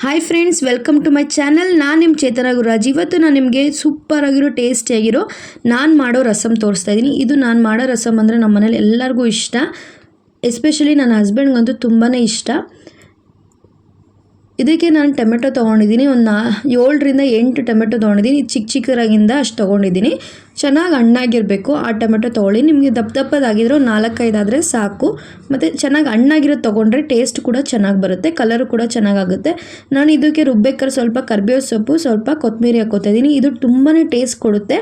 Hi friends welcome to my channel ನಾನು ನಿಮ್ಮ ಚೇತನ ಗುರಾಜ್ ಇವತ್ತು ನಾನು ನಿಮಗೆ ಸೂಪರ್ ಆಗಿರೋ ಟೇಸ್ಟಿಯಾಗಿರೋ ನಾನು ಮಾಡೋ ರಸಮ್ ತೋರಿಸ್ತಾ ಇದ್ದೀನಿ ಇದು ನಾನು ಮಾಡೋ ರಸಮ್ ಅಂದರೆ ನಮ್ಮ ಮನೇಲಿ ಎಲ್ಲರಿಗೂ ಇಷ್ಟ. ಎಸ್ಪೆಷಲಿ ನನ್ನ ಹಸ್ಬೆಂಡ್ಗಂತೂ ತುಂಬಾ ಇಷ್ಟ. ಇದಕ್ಕೆ ನಾನು ಟೊಮೆಟೊ ತೊಗೊಂಡಿದ್ದೀನಿ. ಒಂದು ನಾ ಏಳರಿಂದ ಎಂಟು ಟೊಮೆಟೊ ತೊಗೊಂಡಿದ್ದೀನಿ. ಚಿಕ್ಕ ಚಿಕ್ಕರಾಗಿಂದ ಅಷ್ಟು ತೊಗೊಂಡಿದ್ದೀನಿ. ಚೆನ್ನಾಗಿ ಹಣ್ಣಾಗಿರಬೇಕು. ಆ ಟೊಮೆಟೊ ತೊಗೊಳ್ಳಿ. ನಿಮಗೆ ದಪ್ಪ ದಪ್ಪದಾಗಿದ್ರು ನಾಲ್ಕೈದಾದರೆ ಸಾಕು. ಮತ್ತು ಚೆನ್ನಾಗಿ ಹಣ್ಣಾಗಿರೋದು ತೊಗೊಂಡ್ರೆ ಟೇಸ್ಟ್ ಕೂಡ ಚೆನ್ನಾಗಿ ಬರುತ್ತೆ. ಕಲರು ಕೂಡ ಚೆನ್ನಾಗಾಗುತ್ತೆ. ನಾನು ಇದಕ್ಕೆ ರುಬ್ಬೇಕಾದ್ರೆ ಸ್ವಲ್ಪ ಕರ್ಬೇವು ಸೊಪ್ಪು, ಸ್ವಲ್ಪ ಕೊತ್ತಂಬರಿ ಹಾಕೋತಾ ಇದ್ದೀನಿ ಇದು ತುಂಬಾ ಟೇಸ್ಟ್ ಕೊಡುತ್ತೆ.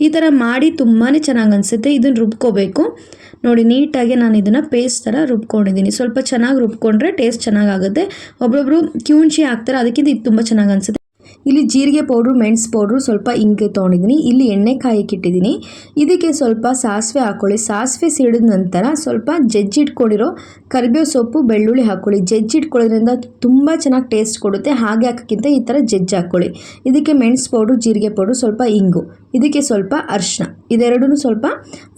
ಈ ಥರ ಮಾಡಿ ತುಂಬಾ ಚೆನ್ನಾಗಿ ಅನಿಸುತ್ತೆ. ಇದನ್ನು ರುಬ್ಕೋಬೇಕು. ನೋಡಿ, ನೀಟಾಗಿ ನಾನು ಇದನ್ನು ಪೇಸ್ಟ್ ಥರ ರುಬ್ಕೊಂಡಿದ್ದೀನಿ. ಸ್ವಲ್ಪ ಚೆನ್ನಾಗಿ ರುಬ್ಕೊಂಡ್ರೆ ಟೇಸ್ಟ್ ಚೆನ್ನಾಗಾಗುತ್ತೆ. ಒಬ್ಬೊಬ್ರು ಕ್ಯೂನ್ಶಿ ಹಾಕ್ತಾರೆ, ಅದಕ್ಕಿಂತ ಇದು ತುಂಬ ಚೆನ್ನಾಗಿ ಅನಿಸುತ್ತೆ. ಇಲ್ಲಿ ಜೀರಿಗೆ ಪೌಡ್ರು, ಮೆಣಸು ಪೌಡ್ರು ಸ್ವಲ್ಪ ಇಂಗೆ ತೊಗೊಂಡಿದ್ದೀನಿ. ಇಲ್ಲಿ ಎಣ್ಣೆ ಕಾಯಕ್ಕೆ ಇಟ್ಟಿದ್ದೀನಿ. ಇದಕ್ಕೆ ಸ್ವಲ್ಪ ಸಾಸಿವೆ ಹಾಕ್ಕೊಳ್ಳಿ ಸಾಸಿವೆ ಸಿಡಿದ ನಂತರ ಸ್ವಲ್ಪ ಜಜ್ಜಿಟ್ಕೊಂಡಿರೋ ಕರಿಬೇವು ಸೊಪ್ಪು, ಬೆಳ್ಳುಳ್ಳಿ ಹಾಕ್ಕೊಳ್ಳಿ ಜಜ್ಜಿಟ್ಕೊಳ್ಳೋದ್ರಿಂದ ತುಂಬ ಚೆನ್ನಾಗಿ ಟೇಸ್ಟ್ ಕೊಡುತ್ತೆ. ಹಾಗೆ ಹಾಕೋಕ್ಕಿಂತ ಈ ಥರ ಜಜ್ಜಿ ಹಾಕ್ಕೊಳ್ಳಿ ಇದಕ್ಕೆ ಮೆಣಸು ಪೌಡ್ರು, ಜೀರಿಗೆ ಪೌಡ್ರು, ಸ್ವಲ್ಪ ಇಂಗು. ಇದಕ್ಕೆ ಸ್ವಲ್ಪ ಅರಿಶಿನ ಇದೆರಡೂ ಸ್ವಲ್ಪ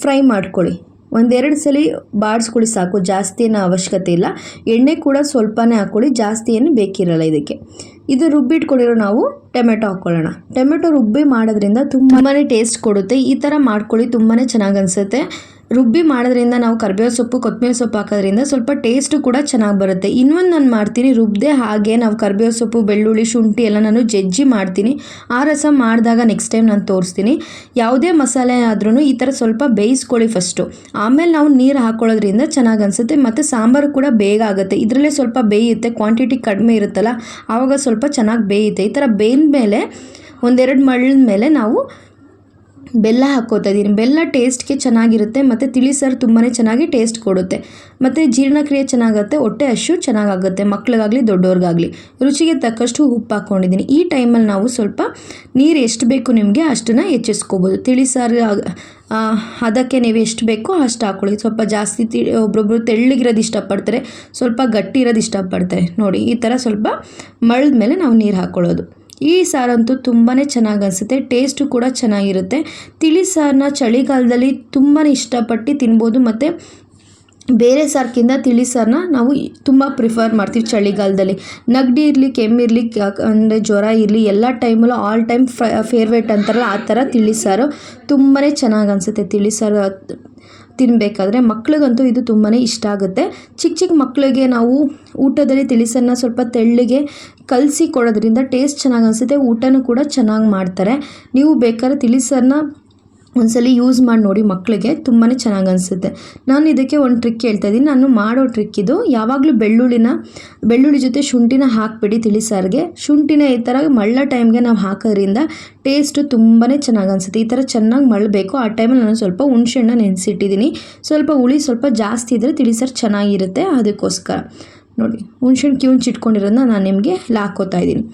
ಫ್ರೈ ಮಾಡ್ಕೊಳ್ಳಿ. ಒಂದೆರಡು ಸಲ ಬಾಡಿಸ್ಕೊಳ್ಳಿ ಸಾಕು ಜಾಸ್ತಿ ಏನೋ ಅವಶ್ಯಕತೆ ಇಲ್ಲ. ಎಣ್ಣೆ ಕೂಡ ಸ್ವಲ್ಪನೇ ಹಾಕ್ಕೊಳ್ಳಿ ಜಾಸ್ತಿ ಏನು ಬೇಕಿರಲ್ಲ ಇದಕ್ಕೆ. ಇದು ರುಬ್ಬಿಟ್ಕೊಂಡಿರೋ ನಾವು ಟೊಮೆಟೊ ಹಾಕ್ಕೊಳ್ಳೋಣ ಟೊಮೆಟೊ ರುಬ್ಬಿ ಮಾಡೋದ್ರಿಂದ ತುಂಬಾ ಟೇಸ್ಟ್ ಕೊಡುತ್ತೆ. ಈ ಥರ ಮಾಡ್ಕೊಳ್ಳಿ ತುಂಬಾ ಚೆನ್ನಾಗಿ ಅನಿಸುತ್ತೆ. ರುಬ್ಬಿ ಮಾಡೋದ್ರಿಂದ ನಾವು ಕರಿಬೇವು ಸೊಪ್ಪು ಕೊತ್ತಂಬರಿ ಸೊಪ್ಪು ಹಾಕೋದ್ರಿಂದ ಸ್ವಲ್ಪ ಟೇಸ್ಟು ಕೂಡ ಚೆನ್ನಾಗಿ ಬರುತ್ತೆ. ಇನ್ನೊಂದು ನಾನು ಮಾಡ್ತೀನಿ ರುಬ್ಬದೆ ಹಾಗೆ ನಾವು ಕರಿಬೇವು ಸೊಪ್ಪು, ಬೆಳ್ಳುಳ್ಳಿ, ಶುಂಠಿ ಎಲ್ಲ ನಾನು ಜಜ್ಜಿ ಮಾಡ್ತೀನಿ. ಆ ರಸ ಮಾಡಿದಾಗ ನೆಕ್ಸ್ಟ್ ಟೈಮ್ ನಾನು ತೋರಿಸ್ತೀನಿ. ಯಾವುದೇ ಮಸಾಲೆ ಆದ್ರೂ ಈ ಥರ ಸ್ವಲ್ಪ ಬೇಯಿಸ್ಕೊಳ್ಳಿ ಫಸ್ಟು ಆಮೇಲೆ ನಾವು ನೀರು ಹಾಕ್ಕೊಳ್ಳೋದ್ರಿಂದ ಚೆನ್ನಾಗಿ ಅನಿಸುತ್ತೆ ಮತ್ತು ಸಾಂಬಾರು ಕೂಡ ಬೇಗ ಆಗುತ್ತೆ. ಇದರಲ್ಲೇ ಸ್ವಲ್ಪ ಬೇಯುತ್ತೆ ಕ್ವಾಂಟಿಟಿ ಕಡಿಮೆ ಇರುತ್ತಲ್ಲ, ಆವಾಗ ಸ್ವಲ್ಪ ಚೆನ್ನಾಗಿ ಬೇಯುತ್ತೆ. ಈ ಥರ ಬೇಯ್ದ ಮೇಲೆ ಒಂದೆರಡು ಮಳ್ಳದ ಮೇಲೆ ನಾವು ಬೆಲ್ಲ ಹಾಕ್ಕೋತಾ ಇದ್ದೀನಿ. ಬೆಲ್ಲ ಟೇಸ್ಟ್ಗೆ ಚೆನ್ನಾಗಿರುತ್ತೆ. ಮತ್ತು ತಿಳಿಸಾರು ತುಂಬಾ ಚೆನ್ನಾಗಿ ಟೇಸ್ಟ್ ಕೊಡುತ್ತೆ. ಮತ್ತು ಜೀರ್ಣಕ್ರಿಯೆ ಚೆನ್ನಾಗುತ್ತೆ. ಹೊಟ್ಟೆ ಹಶು ಚೆನ್ನಾಗಾಗುತ್ತೆ. ಮಕ್ಳಿಗಾಗಲಿ ದೊಡ್ಡವ್ರಿಗಾಗಲಿ ರುಚಿಗೆ ತಕ್ಕಷ್ಟು ಉಪ್ಪು ಹಾಕ್ಕೊಂಡಿದ್ದೀನಿ. ಈ ಟೈಮಲ್ಲಿ ನಾವು ಸ್ವಲ್ಪ ನೀರು ಎಷ್ಟು ಬೇಕು ನಿಮಗೆ ಅಷ್ಟನ್ನು ಹೆಚ್ಚಿಸ್ಕೋಬೋದು. ತಿಳಿಸಾರು ಅದಕ್ಕೆ ನೀವು ಎಷ್ಟು ಬೇಕೋ ಅಷ್ಟು ಹಾಕ್ಕೊಳ್ಳಿ ಸ್ವಲ್ಪ ಜಾಸ್ತಿ ತಿ ಒಬ್ಬೊಬ್ರು ತೆಳ್ಳಗಿರೋದು ಇಷ್ಟಪಡ್ತಾರೆ. ಸ್ವಲ್ಪ ಗಟ್ಟಿ ಇರೋದು ಇಷ್ಟಪಡ್ತಾರೆ. ನೋಡಿ, ಈ ಥರ ಸ್ವಲ್ಪ ಮಳ್ದ ಮೇಲೆ ನಾವು ನೀರು ಹಾಕ್ಕೊಳ್ಳೋದು ಈ ಸಾರಂತೂ ತುಂಬಾ ಚೆನ್ನಾಗಿ ಅನಿಸುತ್ತೆ. ಟೇಸ್ಟು ಕೂಡ ಚೆನ್ನಾಗಿರುತ್ತೆ. ತಿಳಿ ಸಾರನ್ನ ಚಳಿಗಾಲದಲ್ಲಿ ತುಂಬಾ ಇಷ್ಟಪಟ್ಟು ತಿನ್ಬೋದು. ಮತ್ತು ಬೇರೆ ಸಾರ್ಕಿಂತ ತಿಳಿ ಸಾರನ್ನ ನಾವು ತುಂಬ ಪ್ರಿಫರ್ ಮಾಡ್ತೀವಿ ಚಳಿಗಾಲದಲ್ಲಿ. ನಗಡಿ ಇರಲಿ ಕೆಮ್ಮಿರಲಿ ಅಂದರೆ ಜ್ವರ ಇರಲಿ, ಎಲ್ಲ ಟೈಮಲ್ಲೂ ಆಲ್ ಟೈಮ್ ಫೇವ್ರೇಟ್ ಅಂತಾರಲ್ಲ, ಆ ಥರ ತಿಳಿ ಸಾರು ತುಂಬಾ ಚೆನ್ನಾಗಿ ಅನಿಸುತ್ತೆ ತಿಳಿ ಸಾರು. ತಿನ್ನಬೇಕಾದ್ರೆ ಮಕ್ಳಿಗಂತೂ ಇದು ತುಂಬಾ ಇಷ್ಟ ಆಗುತ್ತೆ. ಚಿಕ್ಕ ಚಿಕ್ಕ ಮಕ್ಕಳಿಗೆ ನಾವು ಊಟದಲ್ಲಿ ತಿಳಿಸನ್ನು ಸ್ವಲ್ಪ ತೆಳ್ಳಿಗೆ ಕಲಸಿ ಕೊಡೋದ್ರಿಂದ ಟೇಸ್ಟ್ ಚೆನ್ನಾಗಿ ಅನಿಸುತ್ತೆ, ಊಟನೂ ಕೂಡ ಚೆನ್ನಾಗಿ ಮಾಡ್ತಾರೆ. ನೀವು ಬೇಕಾದ್ರೆ ತಿಳಿಸನ್ನ ಒಂದ್ಸಲಿ ಯೂಸ್ ಮಾಡಿ ನೋಡಿ ಮಕ್ಕಳಿಗೆ ತುಂಬಾ ಚೆನ್ನಾಗಿ ಅನಿಸುತ್ತೆ. ನಾನು ಇದಕ್ಕೆ ಒಂದು ಟ್ರಿಕ್ ಹೇಳ್ತಾ ಇದ್ದೀನಿ. ನಾನು ಮಾಡೋ ಟ್ರಿಕ್ ಇದು ಯಾವಾಗಲೂ ಬೆಳ್ಳುಳ್ಳಿನ, ಬೆಳ್ಳುಳ್ಳಿ ಜೊತೆ ಶುಂಠಿನ ಹಾಕ್ಬಿಡಿ ತಿಳಿಸಾರಿಗೆ ಶುಂಠಿನ ಈ ಥರ ಮಳ್ಳ ಟೈಮ್ಗೆ ನಾವು ಹಾಕೋದ್ರಿಂದ ಟೇಸ್ಟು ತುಂಬಾ ಚೆನ್ನಾಗಿ ಅನಿಸುತ್ತೆ. ಈ ಥರ ಚೆನ್ನಾಗಿ ಮಳ್ಳಬೇಕು ಆ ಟೈಮಲ್ಲಿ ನಾನು ಸ್ವಲ್ಪ ಹುಣ್ಸೆಹಣ್ಣ ನೆನೆಸಿಟ್ಟಿದ್ದೀನಿ. ಸ್ವಲ್ಪ ಹುಳಿ ಸ್ವಲ್ಪ ಜಾಸ್ತಿ ಇದ್ದರೆ ತಿಳಿಸಾರು ಚೆನ್ನಾಗಿರುತ್ತೆ. ಅದಕ್ಕೋಸ್ಕರ ನೋಡಿ, ಹುಣ್ಸೆಹಣ್ಣು ಕಿವುಂಚಿಟ್ಕೊಂಡಿರೋದನ್ನ ನಾನು ನಿಮಗೆ ಹಾಕೋತಾ ಇದ್ದೀನಿ.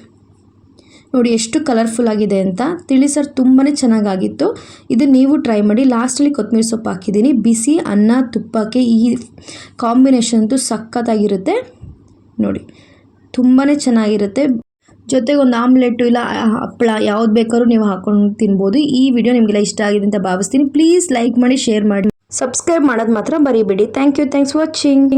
ನೋಡಿ ಎಷ್ಟು ಕಲರ್ಫುಲ್ ಆಗಿದೆ ಅಂತ. ತಿಳಿ ಸರ್ ತುಂಬಾ ಚೆನ್ನಾಗಾಗಿತ್ತು. ಇದು ನೀವು ಟ್ರೈ ಮಾಡಿ ಲಾಸ್ಟಲ್ಲಿ ಕೊತ್ತಂಬರಿ ಸೊಪ್ಪು ಹಾಕಿದ್ದೀನಿ. ಬಿಸಿ ಅನ್ನ, ತುಪ್ಪಕ್ಕೆ ಈ ಕಾಂಬಿನೇಷನ್ ಅಂತೂ ಸಖತ್ತಾಗಿರುತ್ತೆ. ನೋಡಿ ತುಂಬಾ ಚೆನ್ನಾಗಿರುತ್ತೆ. ಜೊತೆಗೆ ಒಂದು ಆಮ್ಲೆಟ್ಟು ಇಲ್ಲ, ಹಪ್ಪಳ ಯಾವ್ದು ಬೇಕಾದ್ರೂ ನೀವು ಹಾಕೊಂಡು ತಿನ್ಬೋದು. ಈ ವಿಡಿಯೋ ನಿಮಗೆಲ್ಲ ಇಷ್ಟ ಆಗಿದೆ ಅಂತ ಭಾವಿಸ್ತೀನಿ. ಪ್ಲೀಸ್ ಲೈಕ್ ಮಾಡಿ ಶೇರ್ ಮಾಡಿ. ಸಬ್ಸ್ಕ್ರೈಬ್ ಮಾಡೋದು ಮಾತ್ರ ಬರೀಬೇಡಿ ಥ್ಯಾಂಕ್ ಯು ಥ್ಯಾಂಕ್ಸ್ ವಾಚಿಂಗ್